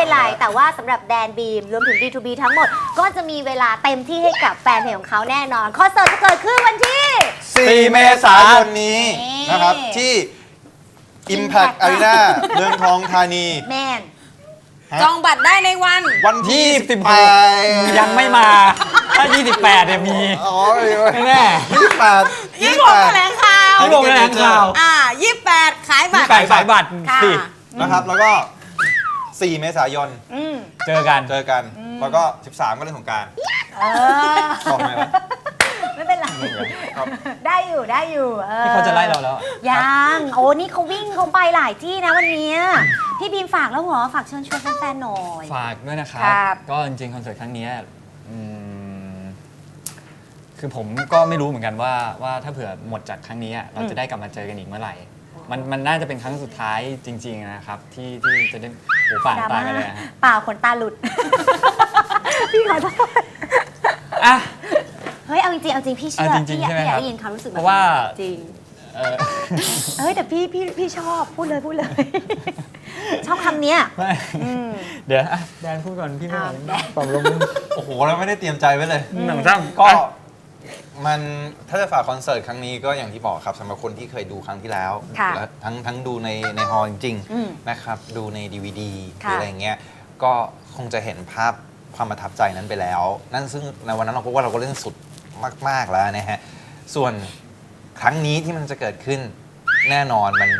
A: เป็นไร แต่ว่าสำหรับแดนบีม รวมถึง D2B ทั้งหมด ก็จะมีเวลาเต็มที่ให้กับแฟนเพลงของเขาแน่นอน คอนเสิร์ตจะเกิดขึ้นวันที่
B: 4 เมษายนนี้
A: นี่
B: นะครับ ที่ Impact
A: Impact
B: Arena เมืองทองธานี
A: แมน
C: จองบัตรได้ในวัน
B: วันที่
D: 26ยังไม่มา ถ้า 28เนี่ยมี
B: อ๋อ
D: แน่
B: ยี่สิบแปด
C: ยี่สิบหกแถลงข่าว
D: ยี่สิบหกแถลงข่าว
C: อ่ายี่สิบแปดขายบัตร
D: ขายสายบัตร
A: ค่ะ
D: สิ
B: นะครับแล้วก็ 4 เมษายน
A: อืม
D: เจอกัน
B: เจอกัน แล้วก็ 13 ก็เล่นสงกราร
A: เออ
B: บอกไหมวะ
A: ไม่เป็นไร
B: ครับ
A: ได้อยู่ได้อยู่ออ
D: นี่เขาจะไล่เราแล้วอะ
A: ยัง โอ้นี่เขาวิ่งเขาไปหลายที่นะวันเนี้ยพี่บีมฝากแล้วเหรอ ฝากเชิญชวนแฟนๆหน่อย
D: ฝากด้วยนะครับ
A: ครับ
D: ก็จริงๆ คอนเสิร์ตครั้งเนี้ยอืมคือผมก็ไม่รู้เหมือนกันว่าว่าถ้าเผื่อหมดจากครั้งนี้อะเราจะได้กลับมาเจอกันอีกเมื่อไหร่ มันมันน่าจะเป็นครั้งสุดท้ายจริง ๆนะครับ ที่ที่จะได้โอ้ป่านตากันเลยอะฮะ
A: เปล่าขนตาหลุด พี่ขอโทษ
D: อะ
A: เฮ้ย เอาจริงๆเอาจริงพี่เชื่อ
D: เอาจริงๆ
A: พี่อยาก
D: ใช่ไหม
A: พี่อยาก
D: ครับ
A: ได้ยินความรู้สึกแบบ
D: เพราะว่า
A: จริง
D: เออ
A: เฮ้ยแต่พี่พี่พี่ชอบพูดเลยพูดเลย ชอบคำเนี้ย
D: ไม่
A: อืม
D: เดี๋ยวอะแดนพูดก่อนพี่ไม่
A: อ้าว
D: ก่อน
A: แดน
D: ปรับลม
B: โอ้โห เราไม่ได้เตรียมใจไว้เลย
D: หนังซ้ำ
B: ก็
D: อะ
B: มันถ้าจะฝากคอนเสิร์ตครั้งนี้ก็อย่างที่บอกครับสำหรับคนที่เคยดูครั้งที่แล้ว
A: ค่ะ
B: และทั้งทั้งดูในในฮอลจริง
A: อืม
B: ๆนะครับ ดูใน DVD ห
A: ค่ะ
B: รืออะไรเงี้ยก็คงจะเห็นภาพความประทับใจนั้นไปแล้ว นั่นซึ่งในวันนั้นเราก็ว่าเราก็เล่นสุดมาก ๆแล้วนะฮะส่วนครั้งนี้ที่มันจะเกิดขึ้นแน่นอนมัน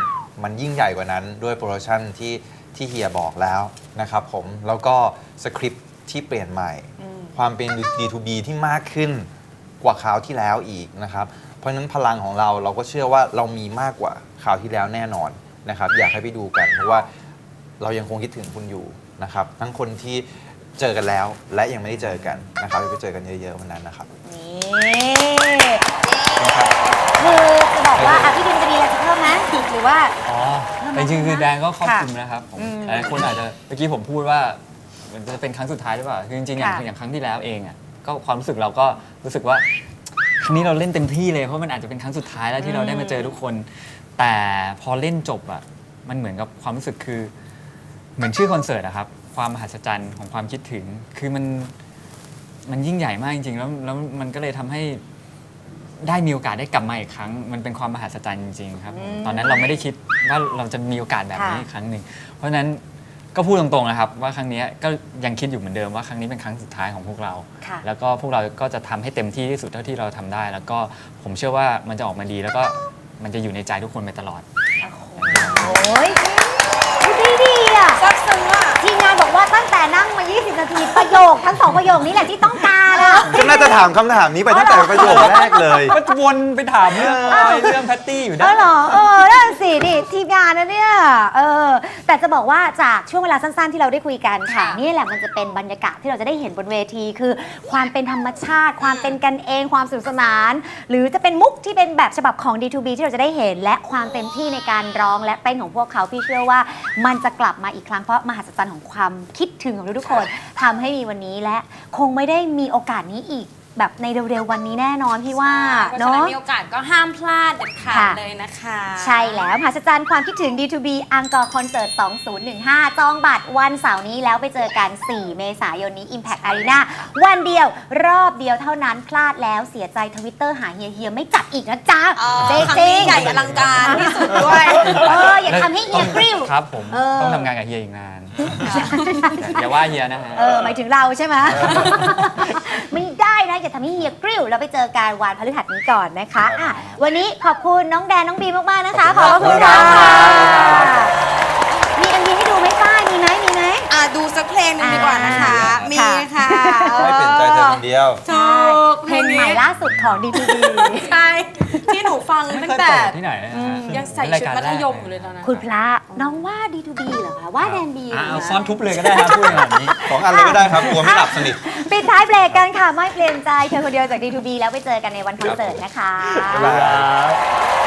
B: มันยิ่งใหญ่กว่านั้น ด้วยโปรดักชันที่ที่เฮียบอกแล้วนะครับผมแล้วก็สคริปต์ที่เปลี่ยนใหม่ ความเป็น D2B ที่มากขึ้น กว่าคราวที่แล้วอีกนะครับ เพราะฉะนั้นพลังของเราเราก็เชื่อว่าเรามีมากกว่าคราวที่แล้วแน่นอนนะครับ อยากให้ไปดูกันเพราะว่าเรายังคงคิดถึงคุณอยู่นะครับ ทั้งคนที่เจอกันแล้วและยังไม่ได้เจอกันนะครับไปเจอกันเยอะๆวันนั้นนะครับ
A: นี่คือจะบอกว่าอะพี่บีมจะมีอะไรจะเพิ่มไหมหรือว่า
D: อ๋อ
A: เริ่ม
D: แต่จริงๆคือแดนก็ครอบ
A: ค่ะ
D: คลุมนะครับผม
A: อืม
D: หลายคนอาจจะเมื่อกี้ผมพูดว่ามันจะเป็นครั้งสุดท้ายหรือเปล่า คือจริงๆอย่าง
A: ค่ะ
D: อย่างครั้งที่แล้วเองอะ ก็ความรู้สึกเราก็รู้สึกว่าครั้งนี้เราเล่นเต็มที่เลยเพราะมันอาจจะเป็นครั้งสุดท้ายแล้วที่เราได้มาเจอทุกคน แต่พอเล่นจบอะมันเหมือนกับความรู้สึกคือ เหมือนชื่อคอนเสิร์ตอะครับความมหัศจรรย์ของความคิดถึง คือมันมันยิ่งใหญ่มากจริงๆ แล้วแล้วมันก็เลยทำให้ได้มีโอกาสได้กลับมาอีกครั้ง มันเป็นความมหัศจรรย์จริงๆครับผมตอนนั้นเราไม่ได้คิดว่าเราจะมีโอกาสแบบนี้
A: ค่ะ
D: อีกครั้งหนึ่งเพราะฉะนั้น ก็พูดตรงๆนะครับ ว่าครั้งเนี้ยก็ยังคิดอยู่เหมือนเดิมว่าครั้งนี้เป็นครั้งสุดท้ายของพวกเรา
A: ค่ะ
D: แล้วก็พวกเราก็จะทำให้เต็มที่ที่สุดเท่าที่เราทำได้ แล้วก็ผมเชื่อว่ามันจะออกมาดีแล้วก็มันจะอยู่ในใจทุกคนไปตลอด
A: โอ้ยดีดีอะ
C: ซับซึ้งอะ
A: ทีมงาน บอกว่าตั้งแต่นั่งมา 20 นาทีประโยคทั้งสองประโยคนี้แหละที่ต้องการอะ
B: ก็น่าจะถามคำถามนี้ไปตั้งแต่ประโยคแรกเลย
D: ก็วนไปถามเรื่องอะไรเรื่องแพตตี้อยู่
A: เอ
D: ได้
A: อเหรอเออนั่นสินี่ทีมงานนะเนี่ยเออแต่จะบอกว่าจากช่วงเวลาสั้นๆ ที่เราได้คุยกันค่ะ
C: ค่ะ
A: นี่แหละมันจะเป็นบรรยากาศที่เราจะได้เห็นบนเวที คือ ความเป็นธรรมชาติ ความเป็นกันเองความสนุกสนาน หรือจะเป็นมุกที่เป็นแบบฉบับของ D2B ที่เราจะได้เห็น และความเต็มที่ในการร้องและเต้นของพวกเขาพี่เชื่อว่า มันจะกลับมาอีกครั้งเพราะมหัศจรรย์ของความคิดถึงของทุกๆคนทำให้มีวันนี้และคงไม่ได้มีโอกาสนี้อีก แบบในเร็วๆวันนี้แน่นอนพี่ว่า
C: เพราะฉะนั้น
A: เนาะ
C: มีโอกาสก็ห้ามพลาดเด็ดขาด
A: ค่ะ
C: เลยนะคะ
A: ใช่แล้วมหัศจรรย์ความคิดถึง D2B อังกอร์คอนเสิร์ต 2015 จองบัตรวันเสาร์นี้แล้วไปเจอกัน 4 เมษายนนี้ Impact Arena วันเดียวรอบเดียวเท่านั้นพลาดแล้วเสียใจทวิตเตอร์หาเฮียเฮียไม่จัดอีกนะจ๊ะ
C: อ๋อ
A: เจ
C: ครั้ง
A: จริ
C: นี้
A: ง
C: ใหญ่อลังการที่สุดด้วย
A: เอออย่าทำให้เฮียกริ้ว
D: ครับผม
A: เออ
D: ต้องทำงานกับเฮียอีกนานอย่าว่าเฮียนะฮะ
A: เออหมายถึงเราใช่ไหม ไม่ได้นะ อย่าทำให้เฮียกริ้วเราไปเจอการวันพฤหัสนี้ก่อนนะคะอะวันนี้ขอบคุณน้องแดนน้องบีมากๆนะคะ ขอบพระคุณค่ะ
C: ดูสักเพลงหนึงดีกว่านะคะ
A: อ่า
C: มี
A: ค่ะ
C: ค่ะ
B: ไม่เป็นใจเธอคนเดียว
C: ถูก
A: เพลงใหม่ล่าสุดของ D2B
C: ใช่ที่หนูฟัง
D: ไม่
C: ตั้
D: เค
C: ง
D: ย
C: แต่
D: เปิดที่ไหนนะฮะ
C: ยังใส่
D: เป็นราย
C: ชุด
D: การ
C: มั
D: แร
C: ธ
D: ก
C: ยมอยู่เลยตอนนั้น
A: คุณพระน้องว่า D2B เหรอคะว่าแดนบีเหร
D: อะ
A: อ
D: เอา
A: คะ
D: ซ้อนทุบเลยก็ได้ครับพูดขนาดนี้
B: สองอันเลยก็ได้ครับกลัวไม่หลับสนิท
A: ปิดท้ายเบรกกันค่ะ ไม่เปลี่ยนใจเธอคนเดียวจาก D2B แล้วไปเจอกันในวันคอนเสิร์ตนะคะ
B: บ๊ายบาย